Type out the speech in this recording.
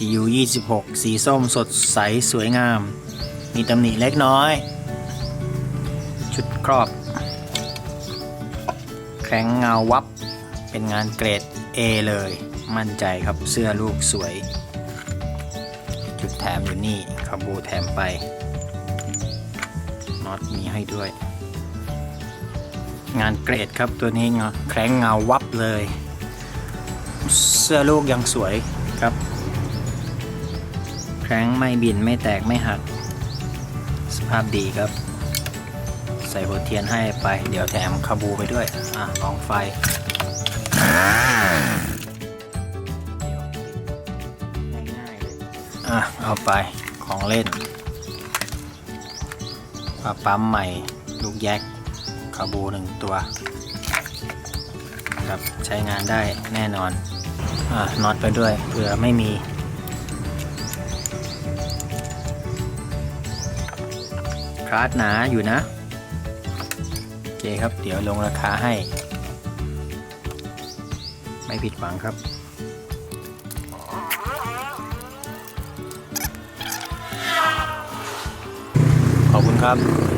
TU 26 สีส้มสดใสสวยงาม มีตำหนิเล็กน้อย ชุดครอบ แข็งเงาวับ เป็นงานเกรด A เลย มั่นใจครับเสื้อลูกสวย จุดแถมอยู่นี่คาบูแถมไปน็อตมีให้ด้วย งานเกรดครับตัวนี้เงาแข็งเงาวับเลย เสื้อลูกยังสวยครับ แข็งไม่บินไม่แตกไม่หัก สภาพดีครับ ใส่หัวเทียนให้ไป เดี๋ยวแถมคาบูไปด้วย อะลองไฟอะเอาไปของเล่นปลาปั๊มใหม่ ลูกแยกคาบูหนึ่งตัว ครับใช้งานได้แน่นอน อะน็อตไปด้วยเผื่อไม่มี คลาสหนาอยู่นะ โอเคครับ เดี๋ยวลงราคาให้ ไม่ผิดหวังครับขอบคุณครับ